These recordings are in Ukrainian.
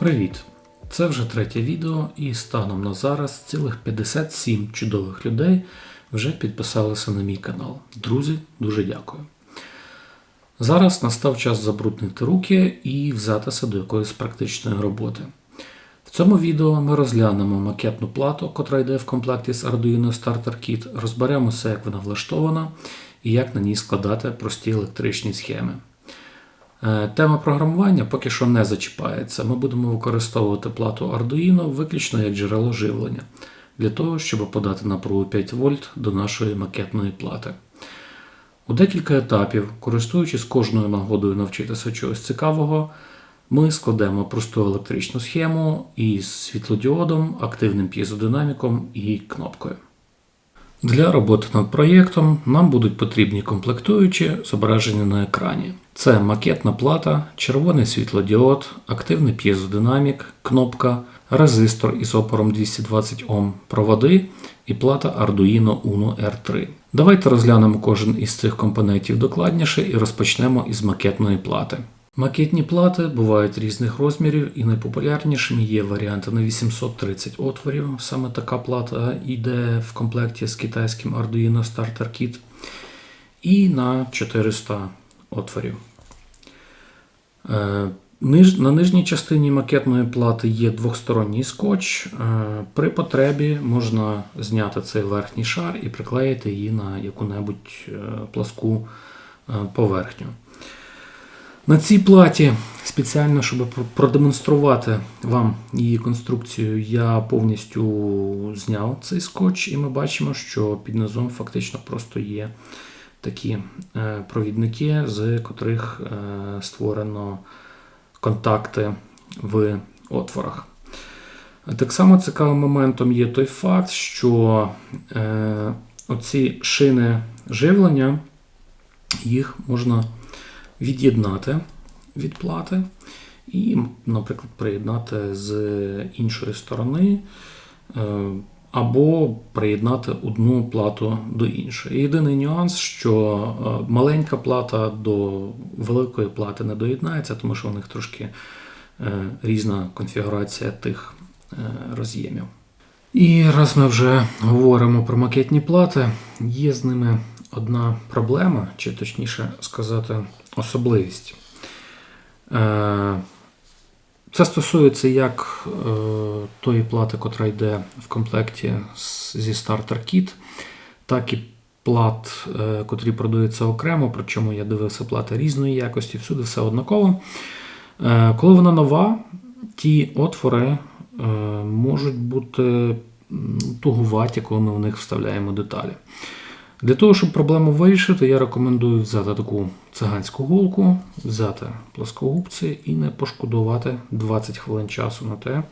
Привіт! Це вже третє відео, і станом на зараз цілих 57 чудових людей вже підписалися на мій канал. Друзі, дуже дякую. Зараз настав час забруднити руки і взятися до якоїсь практичної роботи. В цьому відео ми розглянемо макетну плату, котра йде в комплекті з Arduino Starter Kit, розберемося, як вона влаштована і як на ній складати прості електричні схеми. Е, Тема програмування поки що не зачіпається. Ми будемо використовувати плату Arduino виключно як джерело живлення для того, щоб подати напругу 5 вольт до нашої макетної плати. У декілька етапів, користуючись кожною нагодою навчитися чогось цікавого, ми складемо просту електричну схему із світлодіодом, активним п'єзодинаміком і кнопкою. Для роботи над проєктом нам будуть потрібні комплектуючі, зображені на екрані. Це макетна плата, червоний світлодіод, активний п'єзодинамік, кнопка, резистор із опором 220 Ом, проводи і плата Arduino Uno R3. Давайте розглянемо кожен із цих компонентів докладніше і розпочнемо із макетної плати. Макетні плати бувають різних розмірів і найпопулярнішими є варіанти на 830 отворів. Саме така плата йде в комплекті з китайським Arduino Starter Kit. І на 400 отворів. Е, На нижній частині макетної плати є двохсторонній скотч. Е, При потребі можна зняти цей верхній шар і приклеїти її на яку-небудь е, пласку поверхню. На цій платі спеціально, щоб продемонструвати вам її конструкцію, я повністю зняв цей скотч, і ми бачимо, що під низом фактично просто є такі е, провідники, з котрих е, створено контакти в отворах. Так само цікавим моментом є той факт, що е, оці шини живлення, їх можна від'єднати від плати і, наприклад, приєднати з іншої сторони, е, або приєднати одну плату до іншої. Єдиний нюанс, що е, маленька плата до великої плати не доєднається, тому що у них трошки е, різна конфігурація тих роз'ємів. І раз ми вже говоримо про макетні плати, є з ними одна проблема, чи точніше сказати, особливість. Е, Це стосується як е, тої плати, котра йде в комплекті зі Starter Kit, так і плат, е, котрі продаються окремо, причому я дивився плати різної якості, всюди все однаково. Коли вона нова, ті отвори можуть бути тугуваті, коли ми в них вставляємо деталі. Для того, щоб проблему вирішити, я рекомендую взяти таку циганську голку, взяти плоскогубці і не пошкодувати 20 хвилин часу на те,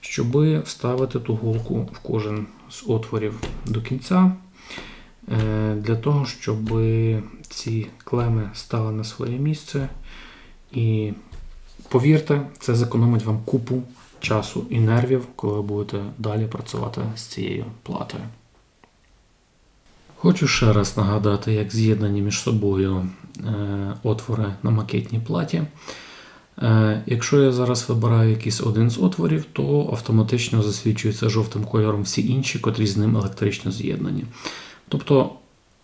щоб вставити ту голку в кожен з отворів до кінця, е, для того, щоб ці клеми стали на своє місце. І повірте, це зекономить вам купу часу і нервів, коли ви будете далі працювати з цією платою. Хочу ще раз нагадати, як з'єднані між собою е, отвори на макетній платі. Е, Якщо я зараз вибираю якийсь один з отворів, то автоматично засвічується жовтим кольором всі інші, котрі з ним електрично з'єднані. Тобто,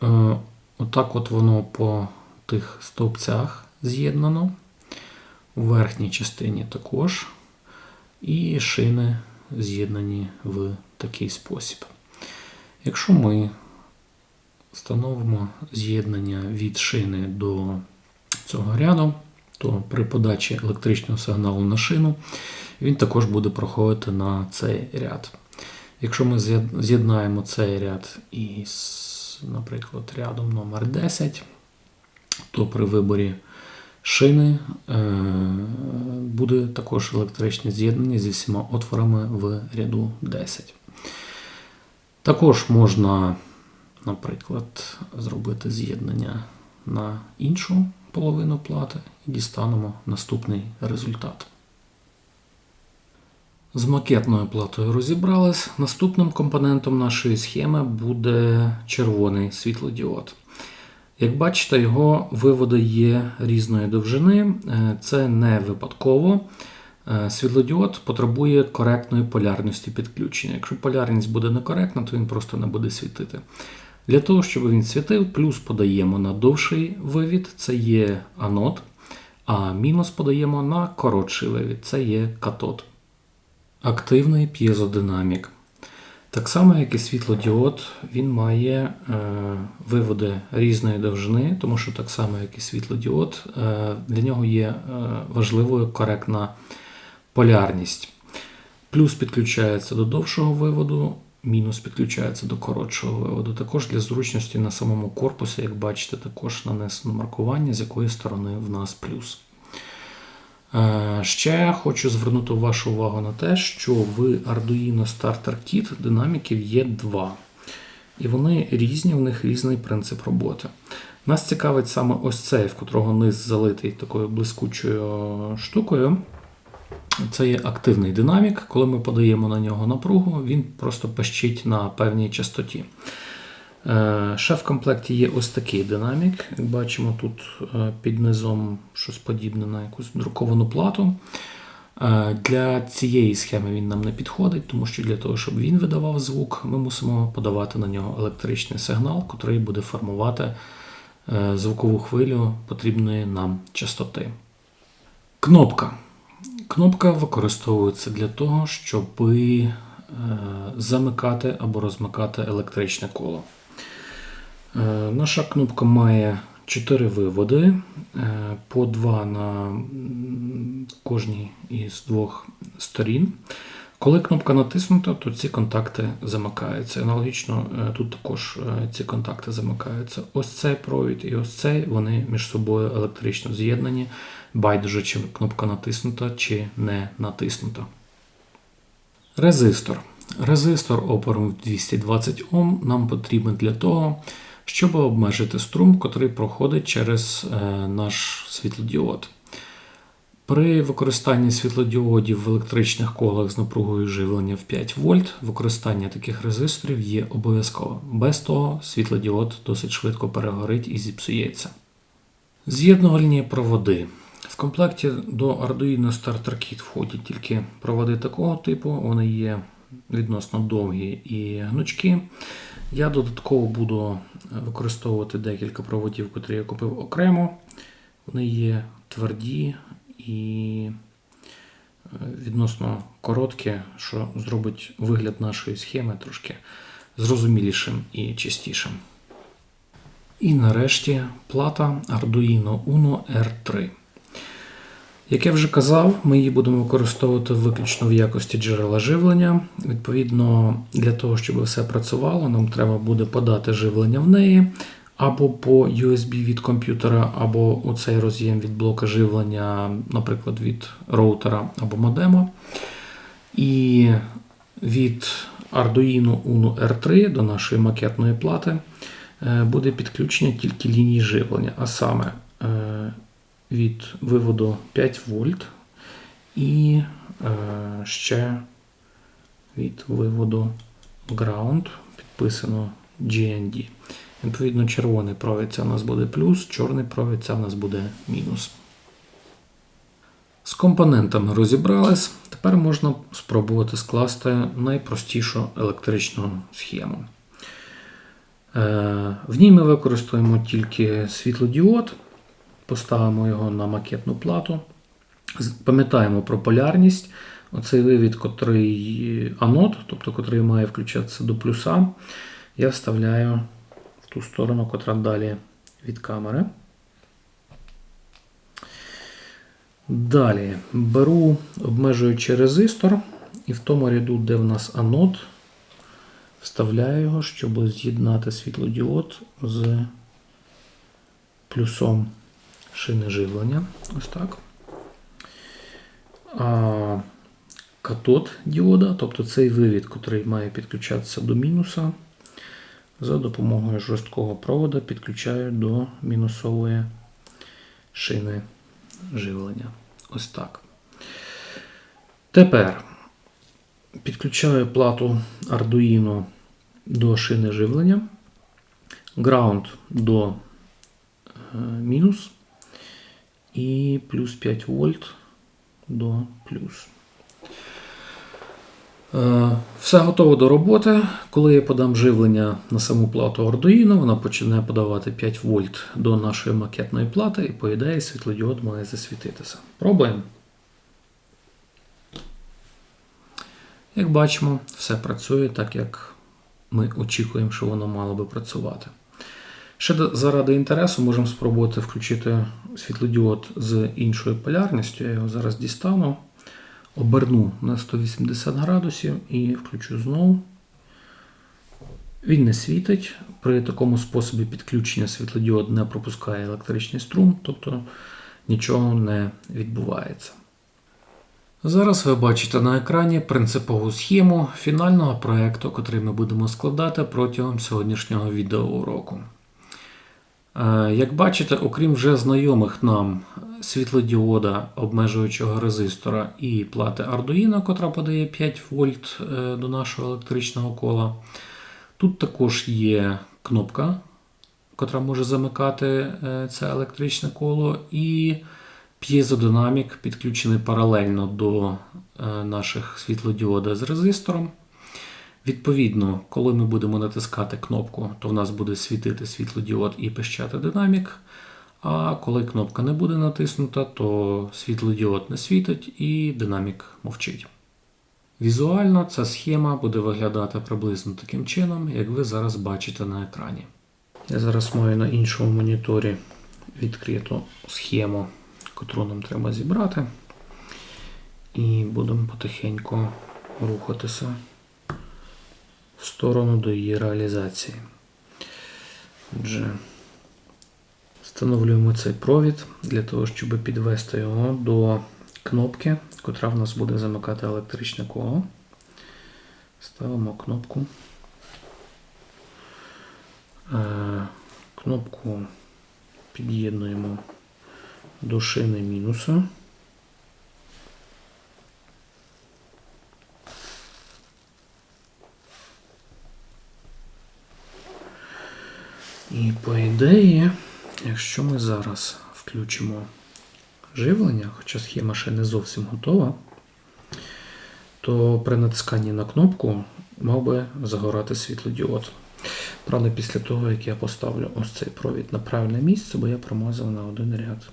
е, отак от воно по тих стовпцях з'єднано, у верхній частині також, і шини з'єднані в такий спосіб. Якщо ми встановимо з'єднання від шини до цього ряду, то при подачі електричного сигналу на шину він також буде проходити на цей ряд. Якщо ми з'єднаємо цей ряд із, наприклад, рядом номер 10, то при виборі шини е, буде також електричне з'єднання зі всіма отворами в ряду 10. Також можна наприклад, зробити з'єднання на іншу половину плати і дістанемо наступний результат. З макетною платою розібрались. Наступним компонентом нашої схеми буде червоний світлодіод. Як бачите, його виводи є різної довжини. Е, Це не випадково. Е, Світлодіод потребує коректної полярності підключення. Якщо полярність буде некоректна, то він просто не буде світити. Для того, щоб він світив, плюс подаємо на довший вивід, це є анод, а мінус подаємо на коротший вивід, це є катод. Активний п'єзодинамік. Так само, як і світлодіод, він має е, виводи різної довжини, тому що так само, як і світлодіод, е, для нього є е, важливою коректна полярність. Плюс підключається до довшого виводу, мінус підключається до коротшого виводу. Також для зручності на самому корпусі, як бачите, також нанесено маркування, з якої сторони в нас плюс. Е, Ще хочу звернути вашу увагу на те, що в Arduino Starter Kit динаміків є два. І вони різні, у них різний принцип роботи. Нас цікавить саме ось цей, в котрого низ залитий такою блискучою штукою. Це є активний динамік. Коли ми подаємо на нього напругу, він просто пищить на певній частоті. Е, Ще в комплекті є ось такий динамік. Як бачимо, тут е, під низом щось подібне на якусь друковану плату. Е, Для цієї схеми він нам не підходить, тому що для того, щоб він видавав звук, ми мусимо подавати на нього електричний сигнал, який буде формувати звукову хвилю потрібної нам частоти. Кнопка. Кнопка використовується для того, щоб е, замикати або розмикати електричне коло. Е, Наша кнопка має 4 виводи, е, по 2 на кожній із двох сторін. Коли кнопка натиснута, то ці контакти замикаються. Аналогічно е, тут також е, ці контакти замикаються. Ось цей провід і ось цей вони між собою електрично з'єднані, байдуже, чи кнопка натиснута чи не натиснута. Резистор. Резистор опором 220 Ом нам потрібен для того, щоб обмежити струм, який проходить через е, наш світлодіод. При використанні світлодіодів в електричних колах з напругою живлення в 5 вольт використання таких резисторів є обов'язково. Без того світлодіод досить швидко перегорить і зіпсується. З'єднувальні проводи. В комплекті до Arduino Starter Kit входять тільки проводи такого типу, вони є відносно довгі і гнучкі. Я додатково буду використовувати декілька проводів, які я купив окремо. Вони є тверді і е, відносно короткі, що зробить вигляд нашої схеми трошки зрозумілішим і чистішим. І нарешті плата Arduino Uno R3. Як я вже казав, ми її будемо використовувати виключно в якості джерела живлення. Відповідно, для того, щоб все працювало, нам треба буде подати живлення в неї або по USB від комп'ютера, або у цей роз'єм від блока живлення, наприклад, від роутера або модема. І від Arduino Uno R3 до нашої макетної плати е, буде підключення тільки лінії живлення, а саме е, від виводу 5 вольт і е, ще від виводу ground підписано GND. Відповідно, червоний провід це у нас буде плюс, чорний провід це у нас буде мінус. З компонентами розібрались. Тепер можна спробувати скласти найпростішу електричну схему. Е, В ній ми використаємо тільки світлодіод, поставимо його на макетну плату. Пам'ятаємо про полярність. Оцей вивід, котрий анод, тобто котрий має включатися до плюса, я вставляю ту сторону, котра далі від камери. Далі беру обмежуючий резистор і в тому ряду, де в нас анод, вставляю його, щоб з'єднати світлодіод з плюсом шини живлення. Ось так. А катод діода, тобто цей вивід, який має підключатися до мінуса, за допомогою жорсткого провода підключаю до мінусової шини живлення. Ось так. Тепер підключаю плату Arduino до шини живлення, ground до е, мінус і плюс 5 вольт до плюс. Е, Все готово до роботи. Коли я подам живлення на саму плату Arduino, вона почне подавати 5 вольт до нашої макетної плати, і по ідеї світлодіод має засвітитися. Пробуємо. Як бачимо, все працює так, як ми очікуємо, що воно мало би працювати. Ще заради інтересу можемо спробувати включити світлодіод з іншою полярністю. Я його зараз дістану, оберну на 180 градусів і включу знову. Він не світить. При такому способі підключення світлодіод не пропускає електричний струм, тобто нічого не відбувається. Зараз ви бачите на екрані принципову схему фінального проєкту, який ми будемо складати протягом сьогоднішнього відеоуроку. Е, Як бачите, окрім вже знайомих нам світлодіода обмежуючого резистора і плати Arduino, котра подає 5 вольт е, до нашого електричного кола, тут також є кнопка, котра може замикати е, це електричне коло, і п'єзодинамік підключений паралельно до наших світлодіода з резистором. Відповідно, коли ми будемо натискати кнопку, то в нас буде світити світлодіод і пищати динамік. А коли кнопка не буде натиснута, то світлодіод не світить і динамік мовчить. Візуально ця схема буде виглядати приблизно таким чином, як ви зараз бачите на екрані. Я зараз маю на іншому моніторі відкриту схему, яку нам треба зібрати. І будемо потихеньку рухатися сторону до її реалізації. Отже, встановлюємо цей провід для того, щоб підвести його до кнопки, котра в нас буде замикати електричне коло. Ставимо кнопку. Е, Кнопку під'єднуємо до шини мінуса. І по ідеї, якщо ми зараз включимо живлення, хоча схема ще не зовсім готова, то при натисканні на кнопку мав би загорати світлодіод. Правда, після того, як я поставлю ось цей провід на правильне місце, бо я промазав на один ряд.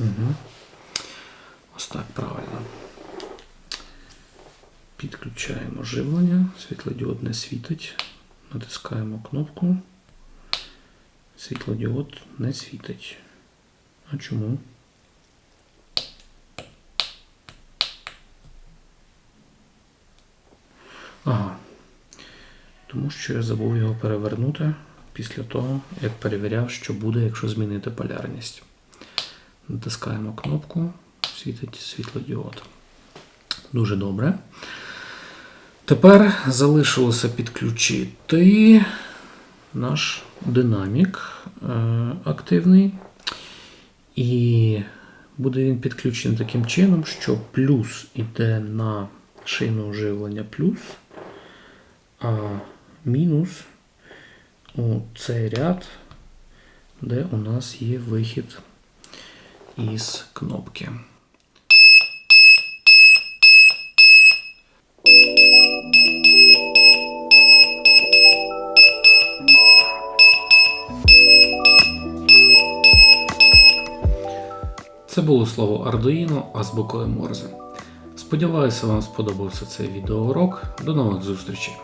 Угу. Ось так правильно. Підключаємо живлення, світлодіод не світить. Натискаємо кнопку. Світлодіод не світить. А чому? Ага. Тому що я забув його перевернути після того, як перевіряв, що буде, якщо змінити полярність. Натискаємо кнопку, світить світлодіод. Дуже добре. Тепер залишилося підключити наш динамік е, активний. І буде він підключений таким чином, що плюс йде на шину живлення плюс, а мінус у цей ряд, де у нас є вихід із кнопки. Це було слово Arduino азбукою Морзе. Сподіваюся, вам сподобався цей відеоурок. До нових зустрічей!